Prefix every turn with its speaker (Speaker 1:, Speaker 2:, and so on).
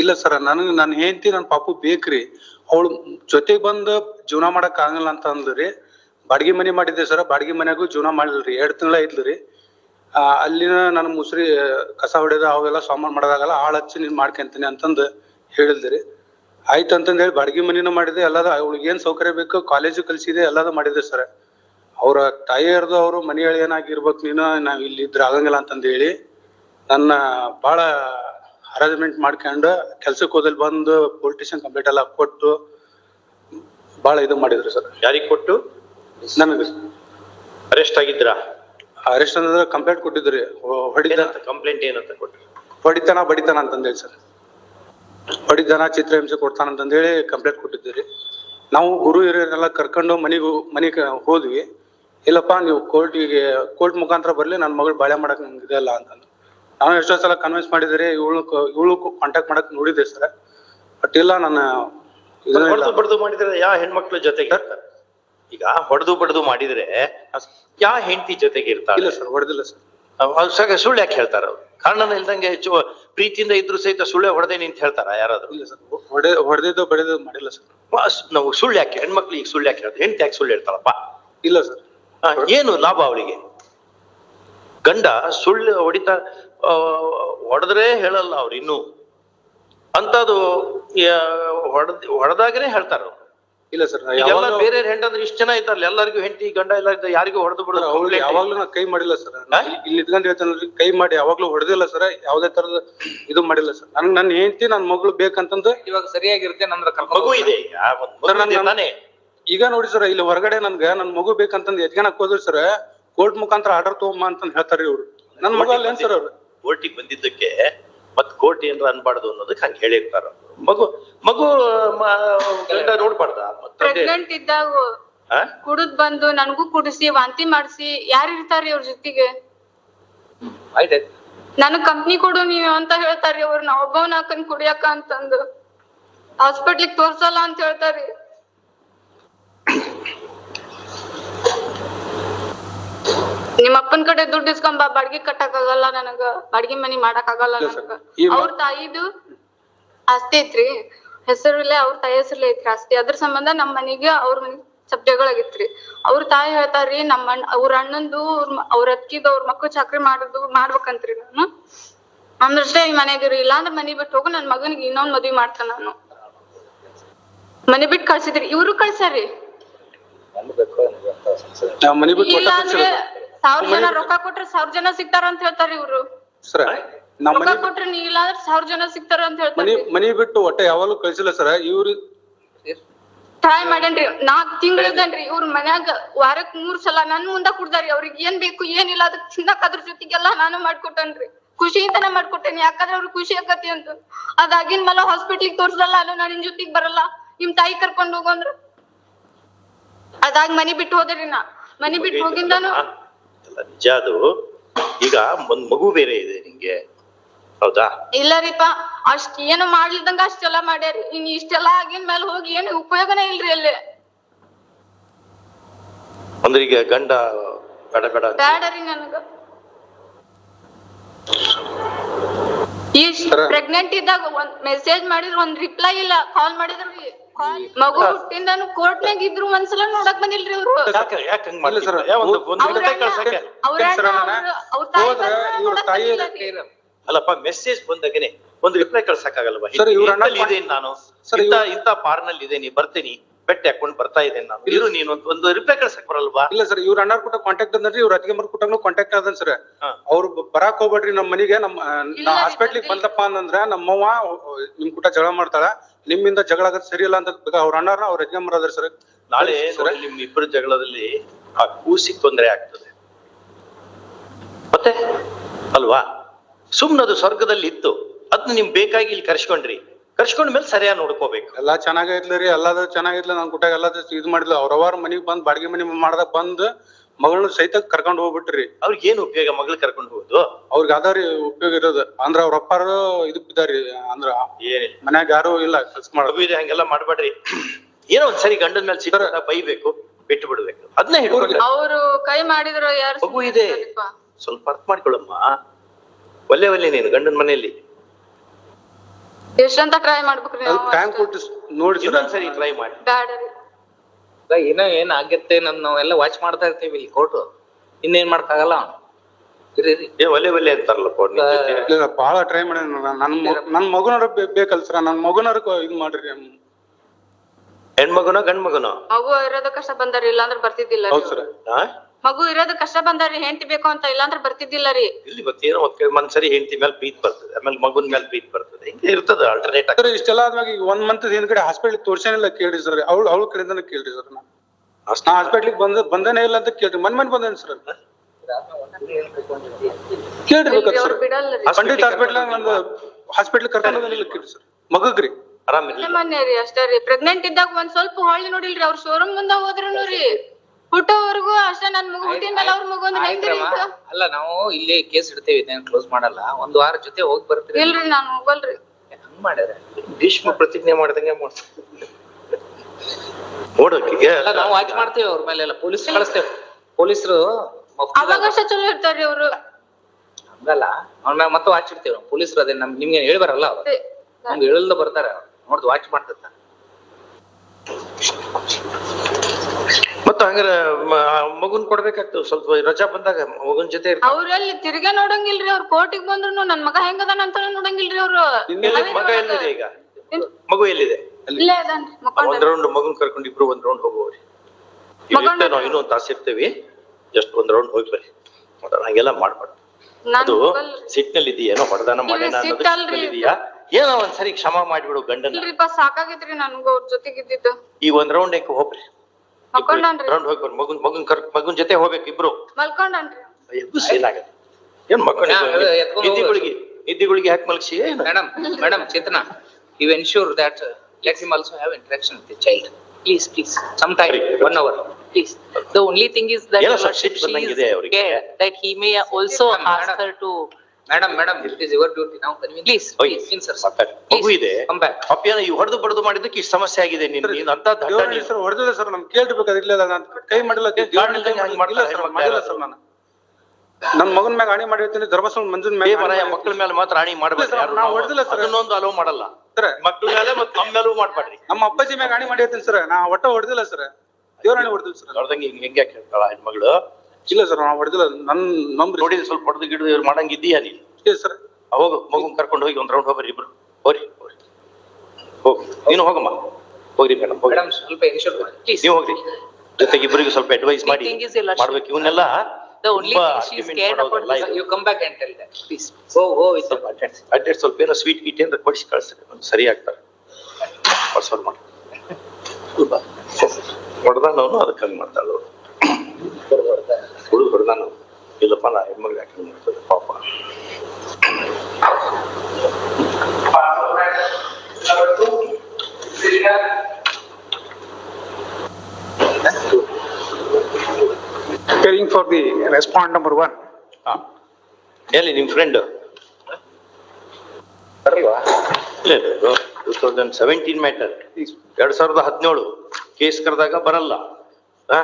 Speaker 1: ಇಲ್ಲ ಸರ್ ನನಗೆ ನನ್ನ ಹೆಂಡತಿ ನನ್ನ ಪಾಪು ಬೇಕ್ರಿ. ಅವಳು ಜೊತೆಗ್ ಬಂದು ಜೀವನ ಮಾಡಕ್ ಆಗಲ್ಲ ಅಂತ ಅಂದ್ರಿ ಬಾಡಿಗೆ ಮನೆ ಮಾಡಿದ್ದೆ ಸರ್, ಬಾಡಿಗೆ ಮನೆಗೂ ಜೀವನ ಮಾಡಿಲ್ರಿ ಎರಡು ತಿಂಗಳ ಆ, ಅಲ್ಲಿನ ನನ್ನ ಮುಸ್ರಿ ಕಸ ಹೊಡೆದ ಅವೆಲ್ಲ ಸಾಮಾನು ಮಾಡೋದಾಗಲ್ಲ, ಆಳ್ ಹಚ್ಚಿ ನೀನ್ ಮಾಡ್ಕೊಂತೀನಿ ಅಂತಂದ್ ಹೇಳಿದ್ರಿ ಆಯ್ತು ಅಂತಂದ್ ಹೇಳಿ ಬಾಡಿಗೆ ಮನಿನ ಮಾಡಿದೆ, ಎಲ್ಲದ, ಅವಳಿಗೆ ಏನ್ ಸೌಕರ್ಯ ಬೇಕು, ಕಾಲೇಜು ಕಲ್ಸಿದೆ, ಎಲ್ಲದ ಮಾಡಿದೆ ಸರ್. ಅವ್ರ ತಾಯಿಯರ್ದು, ಅವರು ಮನೆಯಲ್ಲಿ ಏನಾಗಿರ್ಬೇಕು ನೀನು, ನಾವ್ ಇಲ್ಲಿ ಇದ್ರ ಆಗಂಗಿಲ್ಲ ಅಂತಂದ್ ಹೇಳಿ ನನ್ನ ಬಾಳ ಹರಾಜ್ಮೆಂಟ್ ಮಾಡ್ಕೊಂಡು ಕೆಲ್ಸಕ್ಕೆ ಹೋದಲ್ಲಿ ಬಂದು ಪೊಲಿಟಿಷಿಯನ್ ಕಂಪ್ಲೇಂಟ್ ಎಲ್ಲ ಕೊಟ್ಟು ಭಾಳ ಇದು ಮಾಡಿದ್ರು ಸರ್.
Speaker 2: ಯಾರಿಗೆ ಕೊಟ್ಟು?
Speaker 1: ನನಗೆ
Speaker 2: ಅರೆಸ್ಟ್ ಆಗಿದ್ರಾ?
Speaker 1: ಅರೆಸ್ಟ್ ಅಂದ್ರೆ ಕಂಪ್ಲೇಂಟ್ ಕೊಟ್ಟಿದ್ರಿ
Speaker 2: ಏನಂತ ಕಂಪ್ಲೇಂಟ್ ಏನಂತ ಕೊಟ್ಟು
Speaker 1: ಹೊಡಿತಾನ ಬಡಿತಾನ ಅಂತಂದೇಳಿ ಸರ್. ಹೊಡಿತಾನ ಚಿತ್ರಹಿಂಸೆ ಕೊಡ್ತಾನ ಅಂತಂದೇಳಿ ಕಂಪ್ಲೇಂಟ್ ಕೊಟ್ಟಿದ್ದೀರಿ ನಾವು ಗುರು ಹಿರಿಯರೆಲ್ಲ ಕರ್ಕೊಂಡು ಮನೆಗೂ ಮನೆಗೆ ಹೋದ್ವಿ. ಇಲ್ಲಪ್ಪ ನೀವು ಕೋರ್ಟಿಗೆ ಕೋರ್ಟ್ ಮುಖಾಂತರ ಬರಲಿ ನನ್ನ ಮಗಳು ಬಾಳೆ ಮಾಡಕ್ ನಂಗೆ ಇದೆಲ್ಲ ಅಂತಂದು. ನಾನು ಎಷ್ಟೋ ಸಲ ಕನ್ವಿನ್ಸ್ ಮಾಡಿದ್ರೆ ಇವಳು ಇವಳು ಕಾಂಟ್ಯಾಕ್ಟ್ ಮಾಡಕ್ ನೋಡಿದ್ದೆ ಸರ್. ಬಟ್ ಇಲ್ಲ ನಾನು.
Speaker 2: ಹೊಡೆದು ಬಡ್ದು ಮಾಡಿದ್ರೆ ಯಾವ ಹೆಣ್ಮಕ್ಳ ಜೊತೆಗೆ ಇರ್ತಾರೆ? ಈಗ ಹೊಡೆದು ಬಡ್ದು ಮಾಡಿದ್ರೆ ಯಾವ ಹೆಂಡತಿ ಜೊತೆಗೆ
Speaker 1: ಇಲ್ಲ ಸರ್ ಹೊಡೆದಿಲ್ಲ ಸರ್.
Speaker 2: ಸಾಕ ಸುಳ್ಳು ಯಾಕೆ ಹೇಳ್ತಾರ ಅವ್ರು? ಕಾರಣನ ಇಲ್ದಂಗೆ ಹೆಚ್ಚು ಪ್ರೀತಿಯಿಂದ ಇದ್ರು ಸಹಿತ ಸುಳ್ಳೆ ಹೊಡೆದೆ ನಿಂತ ಹೇಳ್ತಾರ ಯಾರಾದ್ರೂ?
Speaker 1: ಇಲ್ಲ ಸರ್ ಹೊಡೆ ಹೊಡೆದಿದ್ದು ಬಡಿದ್ದು ಮಾಡಿಲ್ಲ ಸರ್.
Speaker 2: ನಾವು ಸುಳ್ಳು ಯಾಕೆ ಹೆಣ್ಮಕ್ಳಿಗೆ ಸುಳ್ಳು ಯಾಕೆ ಹೇಳ್ತಾರೆ? ಹೆಂಡತಿ ಯಾಕೆ ಸುಳ್ಳು ಹೇಳ್ತಾರಪ್ಪ
Speaker 1: ಇಲ್ಲ ಸರ್.
Speaker 2: ಏನು ಲಾಭ ಅವಳಿಗೆ? ಗಂಡ ಸುಳ್ಳು ಹೊಡಿತಾ ಹೊಡೆದ್ರೆ ಹೇಳಲ್ಲ ಅವ್ರು ಇನ್ನು. ಅಂತದು ಹೊಡೆದ್ ಹೊಡೆದಾಗನೇ ಹೇಳ್ತಾರ ಅವ್ರು.
Speaker 1: ಇಲ್ಲ ಸರ್
Speaker 2: ಎಲ್ಲ
Speaker 1: ಬೇರೆ
Speaker 2: ಬೇರೆ ಹೆಂಡಂದ್ರೆ ಇಷ್ಟ ಜನ ಇದ್ದಾರಲ್ಲ ಎಲ್ಲರಿಗೂ ಹೆಂಡತಿ ಗಂಡ ಎಲ್ಲ ಇದ್ದ ಯಾರಿಗೂ ಹೊಡೆದು ಬಿಡೋದು complaint
Speaker 1: ಯಾವಾಗ್ಲೂ ನಾ ಕೈ ಮಾಡಿಲ್ಲ ಸರ್? ಇಲ್ಲಿ ಇದ್ಕೊಂಡು ಹೇಳ್ತಾನ ಕೈ ಮಾಡಿ ಯಾವಾಗ್ಲೂ ಹೊಡೆದಿಲ್ಲ ಸರ್. ಯಾವ್ದೇ ತರದ ಇದು ಮಾಡಿಲ್ಲ ಸರ್. ನನ್ ನನ್ನ ಹೆಂಡತಿ ನನ್ನ ಮಗಳು ಬೇಕಂತಂದು
Speaker 3: ಇವಾಗ ಸರಿಯಾಗಿರುತ್ತೆ ಕರ್ಕೊಂಡ್
Speaker 2: ಮಗು ಇದೆ ಈಗ
Speaker 1: ನನ್ನ- ನೋಡಿ ಸರ್ ಇಲ್ಲಿ ಹೊರಗಡೆ ನನ್ಗೆ ನನ್ ಮಗು ಬೇಕಂತಂದ್ ಎತ್ಕೊಳಕ್ ಹೋದ್ರಿ ಸರ್ ಕೋರ್ಟ್ ಮುಖಾಂತರ ಆರ್ಡರ್ ತಗೊಂಬ ಅಂತ ಹೇಳ್ತಾರ್ರಿ ಇವ್ರು. ನನ್ ಮಗ ಅಲ್ಲೇನ್ ಸರ್ ಅವ್ರು?
Speaker 2: ಕೋರ್ಟಿಗೆ ಬಂದಿದ್ದಕ್ಕೆ ಮತ್ ಕೋರ್ಟ್ ಏನ್ರ ಅನ್ಬಾರ್ದು ಅನ್ನೋದಕ್ಕೆ ಹಂಗೆ ಹೇಳಿರ್ತಾರ ಮಗು ಮಗು ಗಂಡ ನೋಡ್ಬಾರ್ದ?
Speaker 4: ಪ್ರೆಗ್ನೆಂಟ್ ಇದ್ದಾಗ ಕುಡಿದ್ ಬಂದು ನನಗೂ ಕುಡಿಸಿ ವಾಂತಿ ಮಾಡಿಸಿ ಯಾರು ಇರ್ತಾರ್ರಿ ಅವ್ರ ಜೊತೆಗೆ?
Speaker 3: ಆಯ್ತಾಯ್ತು
Speaker 4: ನನಗ್ ಕಂಪ್ನಿ ಕೊಡು ನೀವು ಅಂತ ಹೇಳ್ತಾರಿ ಅವ್ರು. ನಾ ಒಬ್ಬವನ್ ಹಾಕನ್ ಕುಡಿಯಕ ಅಂತಂದು. ಹಾಸ್ಪಿಟ್ಲಿಗೆ ತೋರ್ಸಲ್ಲ ಅಂತ ಹೇಳ್ತಾರ್ರಿ ನಿಮ್ಮ ಅಪ್ಪನ ಕಡೆ ದುಡ್ಡು ಇಸ್ಕೊಂಬ ಬಾಡ್ಗಿ ಕಟ್ಟಕ್ ಆಗಲ್ಲ ನನಗ ಬಾಡ್ಗಿ ಮನಿ ಮಾಡಕ್ ಆಗಲ್ಲ. ನನಗ. ಅವ್ರ ತಾಯಿದು ಆಸ್ತಿ ಐತ್ರಿ. ಹೆಸರಲ್ಲೇ ಅವ್ರ ತಾಯಿ ಹೆಸರಲ್ಲೇ ಐತ್ರಿ ಆಸ್ತಿ. ಅದ್ರ ಸಂಬಂಧ ನಮ್ ಮನಿಗೆ ಅವ್ರ ಮನಿ ಸ್ವಲ್ಪ ಜಗಳ ಆಗಿತ್ರಿ ಅವ್ರ ತಾಯಿ ಹೇಳ್ತಾರ್ರಿ ನಮ್ಮ ಅಣ್ಣ ಅವ್ರ ಅಣ್ಣಂದು ಅವ್ರ ಮ- ಅವ್ರ ಅಕ್ಕಿದು ಅವ್ರ ಮಕ್ಳು ಚಾಕ್ರಿ ಮಾಡುದು ಮಾಡ್ಬೇಕಂತ್ರಿ ನಾನು. ಅಂದ್ರಷ್ಟೇ ಈ ಮನೆಗಿರಿ ಇಲ್ಲ ಅಂದ್ರೆ ಮನಿ ಬಿಟ್ಟು ಹೋಗು ನನ್ ಮಗನಿಗೆ ಇನ್ನೊಂದ್ ಮದ್ವಿ ಮಾಡ್ತಾನ ನಾನು. ಮನೆ ಬಿಟ್ಟು ಕಳ್ಸಿದ್ರಿ ಇವ್ರು ಕಳ್ಸಾರಿ
Speaker 1: ನಾವ್
Speaker 4: ಸಾವಿರ ಜನ ರೊಕ್ಕ ಕೊಟ್ರೆ ಸಾವಿರ ಜನ ಸಿಗ್ತಾರ ಅಂತ ಹೇಳ್ತಾರ ಇವ್ರು.
Speaker 1: ಸರ್ ನಾವ್
Speaker 4: ರೊಕ್ಕ
Speaker 1: ಮನಿ
Speaker 4: ಕೊಟ್ರೆ ನೀ ಇಲ್ಲ ಅಂದ್ರೆ ಸಾವಿರ ಜನ ಸಿಗ್ತಾರ ಅಂತ
Speaker 1: ಮನಿ
Speaker 4: ಹೇಳ್ತಾರಿ.
Speaker 1: ಮನಿ ಬಿಟ್ಟು ಒಟ್ಟ ಯಾವಾಗ್ಲೂ ಕಳ್ಸಿಲ್ಲ ಸರ್ ಇವ್ರು
Speaker 4: ಟ್ರೈ ಮಾಡೇನ್ರಿ ನಾಕ್ ತಿಂಗಳ ಇದ್ದನ್ರಿ ಇವ್ರ ಮನ್ಯಾಗ ವಾರಕ್ ಮೂರ್ ಸಲ ನನ್ ಮುಂದ ಕುಡ್ದಾರಿ ಅವ್ರಿಗೆ ಏನ್ ಬೇಕು ಏನಿಲ್ಲ ಅದಕ್ಕೆ ತಿನ್ನಕ್ ಅದ್ರ ಜೊತೆಗೆಲ್ಲ ನಾನು ಮಾಡ್ಕೊಟ್ಟನ್ರಿ. ಖುಷಿಯಿಂದನೇ ಮಾಡ್ಕೊಟ್ಟೇನಿ ಯಾಕಂದ್ರೆ ಅವ್ರಿಗೆ ಖುಷಿ ಆಕತಿ ಅಂತ ಅದಾಗಿನ್ ಮೇಲೆ ಹಾಸ್ಪಿಟ್ಲಿಗೆ ತೋರ್ಸಲ್ಲ ಅಲ್ಲ ನಾನು ನಿನ್ ಜೊತೆಗ್ ಬರಲ್ಲ ನಿಮ್ ತಾಯಿ ಕರ್ಕೊಂಡ್ ಹೋಗು ಅಂದ್ರ. ಅದಾಗ್ ಮನಿ ಬಿಟ್ಟು ಹೋದ್ರಿ ನಾ. ಮನಿ ಬಿಟ್ಟು ಹೋಗಿಂದಾನು
Speaker 2: ಅಲ್ಲ ನಿಜ ಅದು. ಈಗ ಒಂದ್ ಮಗು ಬೇರೆ ಇದೆ ನಿಂಗೆ. ಹೌದಾ?
Speaker 4: ಇಲ್ಲ ರೀಪಾ ಅಷ್ಟ್ ಏನು ಮಾಡ್ಲಿದಂಗ ಅಷ್ಟೆಲ್ಲ ಮಾಡ್ಯಾರಿ. ಇನ್ ಇಷ್ಟೆಲ್ಲ ಆಗಿನ ಮೇಲೆ ಹೋಗಿ ಏನು ಉಪಯೋಗನೇ ಇಲ್ರಿ ಅಲ್ಲಿ.
Speaker 2: ಅಂದ್ರೆ ಈಗ ಗಂಡ ಬೇಡ ಬೇಡ ಅಂತ.
Speaker 4: ಬ್ಯಾಡರಿ ನನಗ.
Speaker 1: ಈ
Speaker 4: ಪ್ರೆಗ್ನೆಂಟ್ ಇದ್ದಾಗ ಒಂದ್ ಮೆಸೇಜ್ ಮಾಡಿದ್ರು ಒಂದ್ ರಿಪ್ಲೈ ಇಲ್ಲ. ಕಾಲ್ ಮಾಡಿದ್ರಿ ಮಗು ಹುಟ್ಟಿಂದಾನು ಕೋರ್ಟ್ನಾಗ ಇದ್ರು ಒಂದ್ಸಲ ನೋಡಕ್ ಬಂದಿಲ್ರಿ ಅವ್ರು
Speaker 2: ಯಾಕೆ ಯಾಕೆ ಹಂಗ್? ಒಂದು ಒಂದು
Speaker 4: ಅವ್ರ
Speaker 2: ಕಳ್ಸಕ್ಕೆ.
Speaker 4: ಅವ್ರ
Speaker 1: ಸರ್,
Speaker 4: ಅಣ್ಣ
Speaker 1: ನಾನು?
Speaker 4: ಅವ್ರ- ಅವ್ರ ತಾಯಿ
Speaker 1: ಹೋದ್ರೆ
Speaker 4: ಬಂದ್ರು
Speaker 1: ಇವ್ರ
Speaker 4: ನೋಡಕ್
Speaker 1: ತಾಯಿ
Speaker 4: ಬಂದಿಲ್ಲ ರೀ.
Speaker 2: ಅಲ್ಲಪ್ಪ ಮೆಸೇಜ್ ಬಂದಾಗನೆ. ಒಂದು ರಿಪ್ಲೈ ಕಳ್ಸಕ್ಕಾಗಲ್ವಾ
Speaker 1: Sir, ಇವ್ರ ಅಣ್ಣ
Speaker 2: ಇಂಥಲ್ಲಿ ಇದೇನ್ ನಾನು ಇಂತ
Speaker 1: ಇವ್ರ-
Speaker 2: ಇಂತ ಪಾರ್ನಲ್ಲಿ ಇದೇನಿ ಬರ್ತೀನಿ. ಬೆಟ್ಟ ಹಾಕೊಂಡು ಬರ್ತಾ ಇದ್ದೇನೆ ನಾನು. ಇವರು ನೀನು ಒಂದು- ಒಂದು ರಿಪ್ಲೈ ಕಳ್ಸಕ್ ಬರಲ್ವಾ?
Speaker 1: ಇಲ್ಲ ಸರ್ ಇವ್ರ ಅಣ್ಣಾರ್ ಕೂಡ ಕಾಂಟ್ಯಾಕ್ಟ್ ಅಂದ್ರಿ ಇವ್ರ ಅತ್ತಿಗೆ ಮರ್ ಕೂಟನು ಕಾಂಟ್ಯಾಕ್ಟ್ ಅದನ್ ಸರ್
Speaker 2: ಹಾ.
Speaker 1: ಅವ್ರು ಬ- ಬರಾಕ್ ಹೋಗ್ಬೇಡ್ರಿ ನಮ್ಮ ಮನೆಗೆ
Speaker 4: ನಮ್ಮ
Speaker 1: ನಾ ಹಾಸ್ಪಿಟ್ಲಿಗೆ
Speaker 4: ಬರ್ತೀನಿ.
Speaker 1: ಬಂದಪ್ಪ ಅಂತಂದ್ರ ನಮ್ಮವ್ವ ನಿಮ್ ಕೂಟ ಜಗಳ ಮಾಡ್ತಾಳ ನಿಮ್ಮಿಂದ ಜಗಳ ಆಗದ್ ಸರಿ ಇಲ್ಲ ಅಂತ ಅವ್ರ ಅಣ್ಣಾರ ಅವ್ರ ಅತ್ತಿಗೆ ಮರ ಅದ್ರ ಸರ್
Speaker 2: ನಾಳೆ
Speaker 1: ಸರ್
Speaker 2: ನೋಡಿ ನಿಮ್ ಇಬ್ಬರ ಜಗಳದಲ್ಲಿ ಆ ಕೂಸಿ ತೊಂದರೆ ಆಗ್ತದೆ. ಮತ್ತೆ? ಅಲ್ವಾ? ಸುಮ್ನದು ಸ್ವರ್ಗದಲ್ಲಿ ಇತ್ತು. ಅದ್ನ ನಿಮ್ ಬೇಕಾಗಿ ಇಲ್ಲಿ ಕರ್ಸ್ಕೊಂಡ್ರಿ. ಕರ್ಸ್ಕೊಂಡ್ ಮೇಲೆ ಸರಿಯಾಗಿ ನೋಡ್ಕೋಬೇಕು.
Speaker 1: ಎಲ್ಲಾ ಚೆನ್ನಾಗೈತ್ಲಿ ರೀ ಎಲ್ಲಾದ ಚೆನ್ನಾಗೈತ್ಲ ನನ್ ಕೂಟ ಎಲ್ಲಾದ ಇದ್ ಮಾಡಿದ್ಲ ಅವ್ರವ್ರ ಮನಿಗ್ ಬಂದ್ ಬಾಡಿಗೆ ಮನಿ ಮಾಡ್ದ ಬಂದ್ ಮಗಳನ್ನ ಸಹಿತ ಕರ್ಕೊಂಡ್ ಹೋಗ್ಬಿಟ್ರಿ.
Speaker 2: ಅವ್ರಿಗೆ ಏನು ಉಪಯೋಗ? ಮಗಳು ಕರ್ಕೊಂಡು ಹೋಗುದು?
Speaker 1: ಅವ್ರಿಗೆ ರೀ ಉಪಯೋಗ ಇರೋದು. ಅಂದ್ರ ಅವ್ರ ಅಪ್ಪಾರು ಇದಕ್ ಬಿದ್ದಾರಿ ಅಂದ್ರ
Speaker 2: ಏನಿಲ್ಲ
Speaker 1: ಮನ್ಯಾಗ ಯಾರು ಇಲ್ಲ ಕೆಲ್ಸ ಮಾಡೋದು
Speaker 2: ಇದೆ ಹಂಗೆಲ್ಲ ಮಾಡ್ಬೇಡ್ರಿ. ಏನೋ ಒಂದ್ಸರಿ ಗಂಡನ ಮೇಲೆ ಸಿಕ್ಕ ಬೈಬೇಕು ಬಿಟ್ಟು ಬಿಡ್ಬೇಕು. ಅದನ್ನೇ ಹಿಡ್ಕೊಂಡು
Speaker 4: ಅವರು ಕೈ ಮಾಡಿದ್ರು ಯಾರು
Speaker 2: ಮಗು ಇದೆ. ಸ್ವಲ್ಪ ಅರ್ಥ ಮಾಡ್ಕೊಳಮ್ಮ. ಒಲ್ಲೆ ಒಲ್ಲೆ ನೀನು ಗಂಡನ ಮನೆಯಲ್ಲಿ.
Speaker 4: ಎಷ್ಟಂತ ಟ್ರೈ ಮಾಡ್ಬೇಕ್ರಿ ನಾವು
Speaker 1: ಟೈಮ್ ಕೊಟ್ಟು ನೋಡಿ ಸರ್
Speaker 2: ಇನ್ನೊಂದ್ಸರಿ ಟ್ರೈ ಮಾಡಿ.
Speaker 4: ಬ್ಯಾಡ ರೀ.
Speaker 3: ಏನೋ ಏನ್ ಆಗತ್ತೆ ನಮ್ ನಾವೆಲ್ಲ ವಾಚ್ ಮಾಡ್ತಾ ಇರ್ತೀವಿ ಇಲ್ಲಿ ಕೋರ್ಟ್ ಇನ್ನೇನ್ ಮಾಡಕ್ಕಾಗಲ್ಲ? ಇರಿ ಇರಿ.
Speaker 2: ಏ ಒಲೆ ಒಲೆ ಅಂತಾರಲ್ಲ ಜೊತೆ.
Speaker 1: ಇಲ್ಲ ಭಾಳ ಟ್ರೈ ಮಾಡಿ ನನ್. ಮ- ನನ್ ಮಗುನವ್ರ ಬೇಕಲ್ ಸರ್ ನನ್ ಮಗುನವ್ರ ಇದು ಮಾಡ್ರಿ
Speaker 2: ಹೆಣ್ಮಗನೋ ಗಂಡ್ ಮಗನೋ
Speaker 4: ಮಗು ಇರೋದ ಕಷ್ಟ ಬಂದಾರಿ ಇಲ್ಲಾಂದ್ರ ಬರ್ತಿದ್ದಿಲ್ಲ
Speaker 1: ಹೌದು ಸರ್.
Speaker 2: ಹಾ?
Speaker 4: ಮಗು ಇರೋದು ಕಷ್ಟ ಬಂದಾರಿ ಹೆಂಡತಿ ಬೇಕು ಅಂತ ಇಲ್ಲಾಂದ್ರ ಬರ್ತಿದ್ದಿಲ್ಲ ರೀ.
Speaker 2: ಇಲ್ಲಿ ಒಂದ್ ಒಂದ್ಸರಿ ಹೆಂಡತಿ ಮೇಲೆ ಬೀತ್ ಬರ್ತದೆ ಆಮೇಲೆ ಮಗುನ್ ಮೇಲೆ ಬೀತ್ ಬರ್ತದೆ ಹಿಂಗೆ ಇರ್ತದೆ ಆಲ್ಟರ್ನೇಟ್
Speaker 1: ಸರ್ ಇಷ್ಟೆಲ್ಲ ಆದ್ಮ್ಯಾಗ ಈಗ ಒಂದ್ ಮಂತ್ ಹಿಂದ್ಗಡೆ ಹಾಸ್ಪಿಟಲ್ ತೋರ್ಸೇನಿಲ್ಲ ಕೇಳ್ರಿ ಸರ್ ಅವ್ಳು ಅವ್ಳ ಕಡೆಯಿಂದನೇ ಕೇಳ್ರಿ ಸರ್ ನಾ ನಾ ಹಾಸ್ಪಿಟ್ಲಿಗೆ ಬಂದ ಬಂದೇನೇ ಇಲ್ಲ ಅಂತ ಕೇಳ್ರಿ. ಮನ್ ಮನ್ ಬಂದೇನಿ ಸರ್ ಕೇಳ್ರಿ ಬೇಕಾದ್ರೆ ಸರ್
Speaker 4: ಬಿಡಲ್ಲ ರೀ.
Speaker 1: ಪಂಡಿತ್ ಹಾಸ್ಪಿಟ್ಲ್ ಒಂದು ಹಾಸ್ಪಿಟ್ಲ್ ಕರ್ಕೊಂಡು ಹೋಗೋದಿಲ್ಲ ಕೇಳ್ರಿ ಸರ್ ಮಗಗ್ರಿ.
Speaker 4: ಸಾಮಾನ್ಯ ರೀ ಅಷ್ಟೇ ರೀ. ಪ್ರೆಗ್ನೆಂಟ್ ಇದ್ದಾಗ ಒಂದ್ ಸ್ವಲ್ಪ ಹೊಳ್ಳಿ ನೋಡಿಲ್ರಿ ಅವ್ರ ಶೋರೂಮ್ ಮುಂದ ಹೋದ್ರು ರೀ. ಹುಟ್ಟೋವರೆಗೂ ಅಷ್ಟೇ ನನ್ ಮಗು ಹುಟ್ಟಿದ ಮೇಲೆ ಅವ್ರ ಮಗು ಅಂದ್ರೆ ಹೆಂಗ್ರಿ.
Speaker 3: ಅಲ್ಲ ನಾವು ಇಲ್ಲಿ ಕೇಸ್ ಇಡ್ತೇವೆ ಇದನ್ನ ಕ್ಲೋಸ್ ಮಾಡಲ್ಲ. ಒಂದ್ ವಾರ ಜೊತೆ ಹೋಗಿ ಬರ್ತೀರಿ.
Speaker 4: ಇಲ್ರಿ ನಾನ್ ಹೋಗಲ್ರಿ.
Speaker 3: ಹಂಗ್ ಮಾಡ್ಯಾರ
Speaker 2: ಭೀಷ್ಮ ಪ್ರತಿಜ್ಞೆ ಮಾಡ್ದಂಗೆ ಮಾಡ್ತಾರೆ ನೋಡೋಕಿಗೆ
Speaker 3: ಅಲ್ಲ ನಾವು ವಾಚ್ ಮಾಡ್ತೇವೆ ಅವ್ರ ಮೇಲೆ ಎಲ್ಲ ಪೊಲೀಸ್ ಕಳಿಸ್ತೇವೆ. ಪೊಲೀಸರು
Speaker 4: ಅವಾಗಷ್ಟೇ ಚಲೋ ಇರ್ತಾರ್ರಿ ಅವ್ರು.
Speaker 3: ಹಂಗಲ್ಲ. ಅವ್ರ ಮ್ಯಾಗ ಮತ್ತೆ ವಾಚ್ ಇಡ್ತೇವೆ ಪೊಲೀಸರು ಅದೇ ನಮ್ ನಿಮ್ಗೆ ಹೇಳಿ ಬರಲ್ಲ ಅವ್ರು. ನಮ್ಗೆ ಹೇಳಲ್ದ ಬರ್ತಾರೆ ನೋಡ್ದು ವಾಚ್ ಮಾಡ್ತಿರ್ತಾರೆ.
Speaker 2: ಮತ್ತ ಹಂಗಾರ ಮಗುನ್ ಕೊಡ್ಬೇಕಾಗ್ತದೆ ಸ್ವಲ್ಪ ರಜಾ ಬಂದಾಗ ಮಗುನ್ ಜೊತೆ ಇರ್ತಾರೆ.
Speaker 4: ಅವ್ರಲ್ಲಿ ತಿರ್ಗಾ ನೋಡಂಗಿಲ್ರಿ ಅವ್ರ ಕೋರ್ಟಿಗೆ ಬಂದ್ರು ನನ್ ಮಗ ಹೆಂಗದಾನ ಅಂತ ನೋಡಂಗಿಲ್ರಿ ಅವ್ರು.
Speaker 2: ಮಗ ಎಲ್ಲಿದೆ ಈಗ? ಮಗು ಎಲ್ಲಿದೆ?
Speaker 4: ಇಲ್ಲೇ ಅದಾನ್ರಿ
Speaker 2: ಒಂದ್
Speaker 4: ಮಕ್ಕೊಂಡ
Speaker 2: ರೌಂಡ್ ಮಗುನ್ ಕರ್ಕೊಂಡು ಇಬ್ರು ಒಂದ್ ರೌಂಡ್ ಹೋಗುವವ್ರಿ.
Speaker 4: ಮಗನ್ನ-
Speaker 2: ನಾವು ಇನ್ನೂ ಒಂದ್ ತಾಸು ಇರ್ತೀವಿ ಜಸ್ಟ್ ಒಂದ್ ರೌಂಡ್ ಹೋಗಿ ಬರ್ರಿ ಮಾತಾಡ ಹಂಗೆಲ್ಲ ಮಾಡ್ಬಾರ್ದು.
Speaker 4: ನಾನ್
Speaker 2: ಅದು
Speaker 4: ಹೋಗಲ್ರಿ
Speaker 2: ಸಿಟ್ನಲ್ಲಿ ಇದೆಯೇನೋ ಹೊಡೆದಾನ ಮಾಡ್ಯಾನ
Speaker 4: ಇಲ್ರಿ,
Speaker 2: ಅನ್ನೋದು
Speaker 4: ಸಿಟ್ಟಲ್ರಿ
Speaker 2: ಸಿಟ್ನಲ್ಲಿ ಇದೆಯಾ ಏನೋ ಒಂದ್ಸರಿ ಕ್ಷಮ ಮಾಡಿಬಿಡು ಗಂಡನ್ನ.
Speaker 4: ಇಲ್ರಿಪ್ಪ ಸಾಕಾಗೈತ್ರಿ ನನ್ಗ ಅವ್ರ ಜೊತೆಗಿದ್ದಿದ್ದು.
Speaker 2: ಈ ಒಂದ್ ರೌಂಡ್ ಹೆಂಗ್ ಹೋಗ್ರಿ ರೌಂಡ್ ಹೋಗಿ ಮಗುನ್ ಮಗುನ್ ಕರ್ ಮಗುನ್ ಜೊತೆ ಹೋಗ್ಬೇಕು ಇಬ್ರು.
Speaker 4: ಮಲ್ಕೊಂಡಾನ್ರಿ.
Speaker 2: ಎದ್ದು ಸೇಲ್ ಆಗತ್ತೆ. ಏನ್ ಮಕ್ಕಳು
Speaker 3: ಹಾ, ಅದು ಎತ್ಕೊಂಡು ಹೋಗು.
Speaker 2: ನಿದ್ದಿಗಳಿಗೆ ನಿದ್ದಿಗಳಿಗೆ ಹಾಕಿ ಮಲಗಿಸಿ? ಏನು?
Speaker 3: Madam madam Chetana you ensure that let him also have interaction with the child please please some time
Speaker 2: Very
Speaker 3: one hour please
Speaker 5: The only thing is that
Speaker 2: ಬಂದಂಗಿದೆ ಅವ್ರಿಗೆ.
Speaker 5: scared that he may also
Speaker 3: Madam,
Speaker 5: ask her to.
Speaker 3: Madam madam it is your duty ನಾವು please. Please sir
Speaker 2: ಸಾಕಾಗಿ. ಮಗು ಇದೆ
Speaker 3: come.
Speaker 2: ಅಪ್ಪೇನ ಈ ಹೊಡೆದು ಬಡದು ಮಾಡಿದ್ದಕ್ಕೆ ಇಷ್ಟು ಸಮಸ್ಯೆ ಆಗಿದೆ ನಿನ್ನ ನೀನ್ ಅಂತ ದಂಡ ನೀನು.
Speaker 1: ಸರ್ ಹೊಡೆದಿಲ್ಲ ಸರ್ ನಮ್ ಕೇಳ್ಬೇಕಾದ್ರೆ ಇಲ್ಲ ನಾನು ಕೈ ಮಾಡಿಲ್ಲ
Speaker 2: ಏ, ಗಾಡಿ ಇಲ್ದಂಗೆ ಹಂಗ್ ಮಾಡ್ತಾರೆ
Speaker 1: ಇಲ್ಲ ಸರ್ ಮಾಡಿಲ್ಲ. ಸರ್ ನಾನು ನನ್ ಮಗನ್ ಮ್ಯಾಗ ಆಣಿ ಮಾಡಿರ್ತೀನಿ ಧರ್ಮಸ್ಥಳ ಮಂಜುನ್ ಮೇಲೆ
Speaker 2: ಮನೆಯ ಮಕ್ಕಳ ಮೇಲೆ ಮಾತ್ರ ರಾಣಿ ಮಾಡಬೇಕು
Speaker 1: ನಾವು
Speaker 2: ನಾವು.
Speaker 1: ಸರ್.
Speaker 2: ಇನ್ನೊಂದು ಅಲೋ ಮಾಡಲ್ಲ
Speaker 1: ಸರ್
Speaker 2: ಮಕ್ಕಳ ಮೇಲೆ ಮತ್ತೆ ನಮ್ಮ ಮೇಲೂ ಮಾಡ್ಬೇಡ್ರಿ
Speaker 1: ನಮ್ಮ ಅಪ್ಪಾಜಿ ಮ್ಯಾಗ ಆಣಿ ಮಾಡಿರ್ತೀನಿ ಸರ್ ನಾ ಒಟ್ಟ ಹೊಡೆದಿಲ್ಲ ಸರ್ ದೇವರಾಣಿ ಹೊಡೆದಿಲ್ಲ ಸರ್
Speaker 2: ನೋಡ್ದಂಗೆ ಹಿಂಗೆ ಹೆಂಗೆ ಕೇಳ್ತಾಳ ಹೆಣ್ಮಗಳು
Speaker 1: ಇಲ್ಲ ಸರ್ ನಾವು ಹೊಡೆದಿಲ್ಲ. ನನ್ ನಂಬ್ರಿ
Speaker 2: ನೋಡಿ ಸ್ವಲ್ಪ ಹೊಡೆದು ಗಿಡದು ಮಾಡಂಗ್ ಮಾಡಂಗಿದ್ದೀಯಾ ನೀನು?
Speaker 1: ಇಲ್ಲ ಸರ್
Speaker 2: ಹೋಗು ಮಗು ಕರ್ಕೊಂಡು ಹೋಗಿ ಒಂದು ರೌಂಡ್ ಹೋಗ್ರಿ ಇಬ್ರು. ಹೋಗ್ರಿ ಹೋಗ್ರಿ. ಹೋಗಿ ನೀನು ಹೋಗಮ್ಮ. ಹೋಗ್ರಿ ಮೇಡಮ್
Speaker 3: ಮೇಡಮ್ ಸ್ವಲ್ಪ ಎನ್ಶೂರ್ ಮಾಡಿ. ಪ್ಲೀಸ್
Speaker 2: ನೀವು ಹೋಗ್ರಿ. ಜೊತೆಗೆ ಇಬ್ಬರಿಗೂ ಸ್ವಲ್ಪ ಅಡ್ವೈಸ್ ಮಾಡಿ.
Speaker 5: Thing is,
Speaker 2: ಮಾಡ್ಬೇಕು. ಇವನ್ನೆಲ್ಲ
Speaker 5: The only
Speaker 2: ತುಂಬಾ
Speaker 5: thing she's
Speaker 2: argument
Speaker 5: scared about
Speaker 2: ಮಾಡೋದಲ್ಲ ಇದು.
Speaker 3: You come back and tell that please oh go with
Speaker 2: ಸ್ವಲ್ಪ ಅಡ್ಡೆಡ್ ಅಡ್ಡೆಡ್ ಸ್ವಲ್ಪ ಏನೋ ಸ್ವೀಟ್ ಗೀಟ್ ಏನಾರ ಕೊಡಿಸಿ ಕಳ್ಸ್ರಿ. ಒಂದು ಸರಿ ಆಗ್ತಾರೆ. ಪಾರ್ಸಲ್ ಮಾಡಿ. ನಾನು ಅದಕ್ಕೆ ಹಂಗೆ ಮಾಡ್ತಾಳು ಹೊಡೆದಾನು. ಇಲ್ಲಪ್ಪ ನಾ ಹೆಣ್ಮಗ್ಳು ಯಾಕೆ ಮಾಡ್ತದೆ ಪಾಪ.
Speaker 1: Preparing for the respond number one.
Speaker 2: ಹಾ. ಎಲ್ಲಿ ನಿಮ್ ಫ್ರೆಂಡ್ ಇಲ್ಲ ಟೂ ತೌಸಂಡ್ ಸೆವೆಂಟೀನ್ ಮ್ಯಾಟರ್ ಎರಡ್ ಸಾವಿರದ ಹದಿನೇಳು. ಕೇಸ್ ಕರೆದಾಗ ಬರಲ್ಲ. ಹಾ?